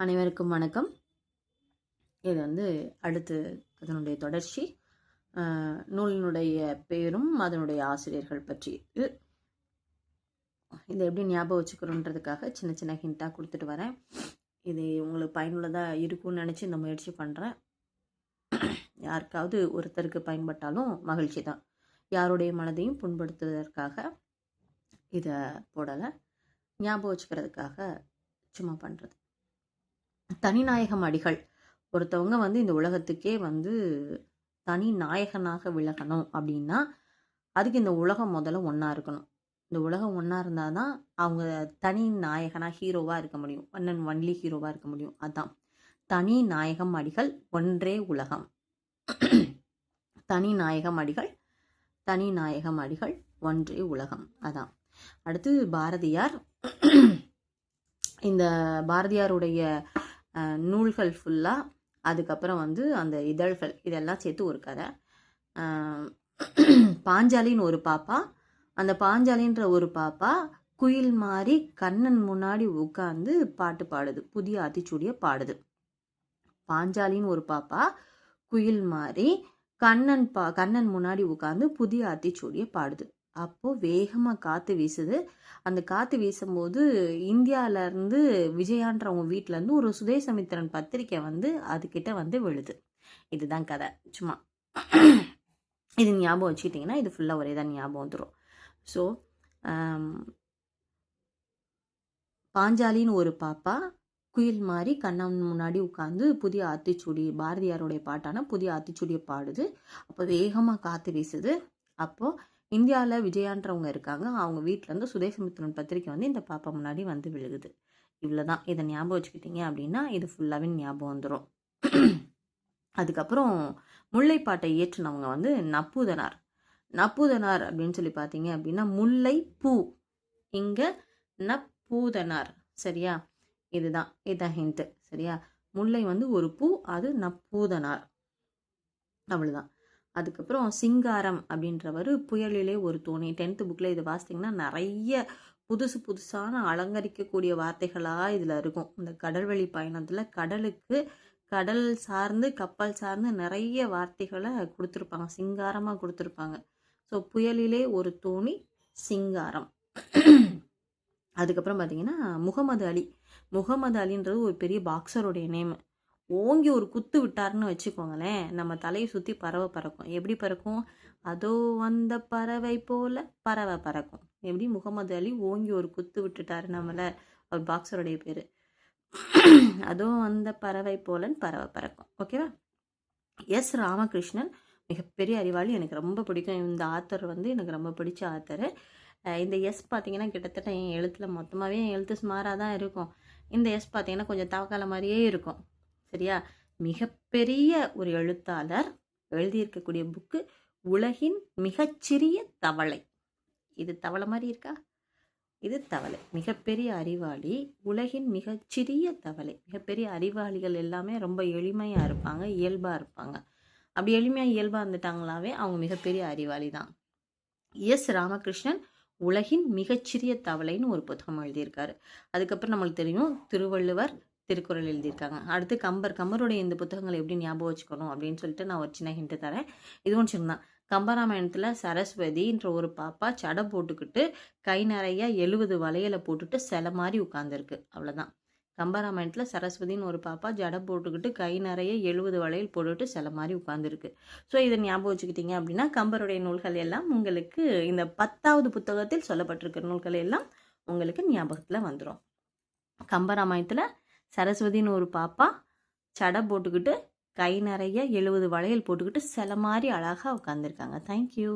அனைவருக்கும் வணக்கம். இது வந்து அடுத்து அதனுடைய தொடர்ச்சி. நூலினுடைய பேரும் அதனுடைய ஆசிரியர்கள் பற்றி. இது இதை எப்படி ஞாபகம் வச்சுக்கிறோன்றதுக்காக சின்ன சின்ன ஹிண்ட்டாக கொடுத்துட்டு வரேன். இது உங்களுக்கு பயனுள்ளதாக இருக்கும்னு நினச்சி இந்த முயற்சி பண்ணுறேன் யாருக்காவது ஒருத்தருக்கு பயன்பட்டாலும் மகிழ்ச்சி தான். யாருடைய மனதையும் புண்படுத்துவதற்காக இதை போடலை. ஞாபகம் வச்சுக்கிறதுக்காக சும்மா பண்ணுறது தனிநாயகம் அடிகள். ஒருத்தவங்க வந்து இந்த உலகத்துக்கே வந்து தனி நாயகனாக விலகணும் அப்படின்னா அதுக்கு இந்த உலகம் முதல்ல ஒன்றா இருக்கணும். இந்த உலகம் ஒன்றா இருந்தால் தான் அவங்க தனி நாயகனாக ஹீரோவாக இருக்க முடியும். ஒன்னன் ஒன்லி ஹீரோவாக இருக்க முடியும். அதான். தனி நாயகம் அடிகள் ஒன்றே உலகம். தனி நாயகம் அடிகள் தனி நாயகம் அடிகள் ஒன்றே உலகம். அதான். அடுத்து பாரதியார். இந்த பாரதியாருடைய நூல்கள் ஃபுல்லாக அதுக்கப்புறம் வந்து அந்த இதழ்கள் இதெல்லாம் சேர்த்து ஒரு கதை. பாஞ்சாலின்னு ஒரு பாப்பா. அந்த பாஞ்சாலின்ற ஒரு பாப்பா குயில் மாதிரி கண்ணன் முன்னாடி உட்காந்து பாட்டு பாடுது. புதிய ஆத்திச்சூடியை பாடுது. பாஞ்சாலின்னு ஒரு பாப்பா குயில் மாதிரி கண்ணன் பா கண்ணன் முன்னாடி உட்காந்து புதிய ஆத்திச்சூடியை பாடுது. அப்போது வேகமாக காற்று வீசுது. அந்த காற்று வீசும்போது இந்தியாவிலேருந்து விஜயான்றவங்க வீட்டிலேருந்து ஒரு சுதேசமித்திரன் பத்திரிக்கை வந்து அதுக்கிட்ட வந்து விழுது. இதுதான் கதை. சும்மா. இது ஞாபகம் வச்சுக்கிட்டிங்கன்னா இது ஃபுல்லாக ஒரே தான் ஞாபகம் வந்துடும் ஸோ um, பாஞ்சாலின்னு ஒரு பாப்பா குயில் மாதிரி கண்ணன் முன்னாடி உட்காந்து புதிய ஆத்திச்சுடி பாரதியாருடைய பாட்டான புதிய ஆத்திச்சுடியை பாடுது. அப்போ வேகமாக காற்று வீசுது. அப்போது இந்தியாவில் விஜயான்றவங்க இருக்காங்க. அவங்க வீட்டிலேருந்து சுதேசமித்திரன் பத்திரிக்கை வந்து இந்த பாப்பா முன்னாடி வந்து விழுகுது. இவ்வளோதான் இதை ஞாபகம் வச்சுக்கிட்டீங்க அப்படின்னா இது ஃபுல்லாகவே ஞாபகம் வந்துடும் அதுக்கப்புறம் முல்லைப்பாட்டை இயற்றினவங்க வந்து நப்பூதனார். நப்பூதனார் அப்படின்னு சொல்லி பார்த்தீங்க அப்படின்னா முல்லை பூ இங்கே நப்பூதனார். சரியா? இதுதான். இதுதான் ஹிண்ட்டு சரியா? முல்லை வந்து ஒரு பூ அது நப்பூதனார். அவ்வளோதான் அதுக்கப்புறம் சிங்காரம் அப்படின்றவர் புயலிலே ஒரு தோணி. டென்த்து புக்கில் இது வாசிட்டிங்கன்னா நிறைய புதுசு புதுசான அலங்கரிக்கக்கூடிய வார்த்தைகளாக இதில் இருக்கும். இந்த கடல்வழி பயணத்தில் கடலுக்கு கடல் சார்ந்து கப்பல் சார்ந்து நிறைய வார்த்தைகளை கொடுத்துருப்பாங்க. சிங்காரமாக கொடுத்துருப்பாங்க. ஸோ புயலிலே ஒரு தோணி சிங்காரம். அதுக்கப்புறம் பார்த்தீங்கன்னா முகமது அலி. முகமது அலின்றது ஒரு பெரிய பாக்ஸருடைய நேம் ஓங்கி ஒரு குத்து விட்டாருன்னு வச்சுக்கோங்களேன் நம்ம தலையை சுற்றி பறவை பறக்கும். எப்படி பறக்கும்? அதோ வந்த பறவை போல பறவை பறக்கும். எப்படி? முகமது அலி ஓங்கி ஒரு குத்து விட்டுட்டாரு நம்மளை. அவர் பாக்ஸருடைய பேர். அதோ வந்த பறவை போலன்னு பறவை பறக்கும். ஓகேவா? எஸ் ராமகிருஷ்ணன் மிகப்பெரிய அறிவாளி. எனக்கு ரொம்ப பிடிக்கும். இந்த ஆத்தர் வந்து எனக்கு ரொம்ப பிடிச்ச ஆத்தர். இந்த எஸ் பார்த்தீங்கன்னா கிட்டத்தட்ட என் எழுத்தில் மொத்தமாகவே என் எழுத்து சுமாராக தான் இருக்கும். இந்த எஸ் பார்த்தீங்கன்னா கொஞ்சம் தவக்கால மாதிரியே இருக்கும். சரியா? மிகப்பெரிய ஒரு எழுத்தாளர் எழுதியிருக்கக்கூடிய புக்கு உலகின் மிகச்சிறிய தவளை. இது தவளை மாதிரி இருக்கா? இது தவளை. மிகப்பெரிய அறிவாளி உலகின் மிகச்சிறிய தவளை. மிகப்பெரிய அறிவாளிகள் எல்லாமே ரொம்ப எளிமையாக இருப்பாங்க இயல்பாக இருப்பாங்க. அப்படி எளிமையாக இயல்பாக இருந்துட்டாங்களாவே அவங்க மிகப்பெரிய அறிவாளி தான். எஸ் ராமகிருஷ்ணன் உலகின் மிகச்சிறிய தவளைன்னு ஒரு புத்தகம் எழுதியிருக்காரு. அதுக்கப்புறம் நம்மளுக்கு தெரியும் திருவள்ளுவர் திருக்குறள் எழுதியிருக்காங்க. அடுத்து கம்பர். கம்பருடைய இந்த புத்தகங்களை எப்படி ஞாபகம் வச்சுக்கணும் அப்படின்னு சொல்லிட்டு நான் ஒரு சின்ன ஹிண்ட்டு தரேன். இதுவும் சின்ன கம்பராமாயணத்தில் சரஸ்வதின்ற ஒரு பாப்பா சடை போட்டுக்கிட்டு கை நிறைய எழுபது வளையலை போட்டுட்டு சில மாதிரி உட்காந்துருக்கு அவ்வளோதான் கம்பராமாயணத்தில் சரஸ்வதின்னு ஒரு பாப்பா ஜடை போட்டுக்கிட்டு கை நிறைய எழுபது வளையல் போட்டுட்டு சில மாதிரி உட்காந்துருக்கு ஸோ இதை ஞாபகம் வச்சுக்கிட்டீங்க அப்படின்னா கம்பருடைய நூல்கள் எல்லாம் உங்களுக்கு இந்த பத்தாவது புத்தகத்தில் சொல்லப்பட்டிருக்கிற நூல்கள் எல்லாம் உங்களுக்கு ஞாபகத்தில் வந்துடும் கம்பராமாயணத்தில் சரஸ்வதின்னு ஒரு பாப்பா சடை போட்டுக்கிட்டு கை நிறைய எழுபது வளையல் போட்டுக்கிட்டு சில மாதிரி அழகாக உட்காந்துருக்காங்க தேங்க்யூ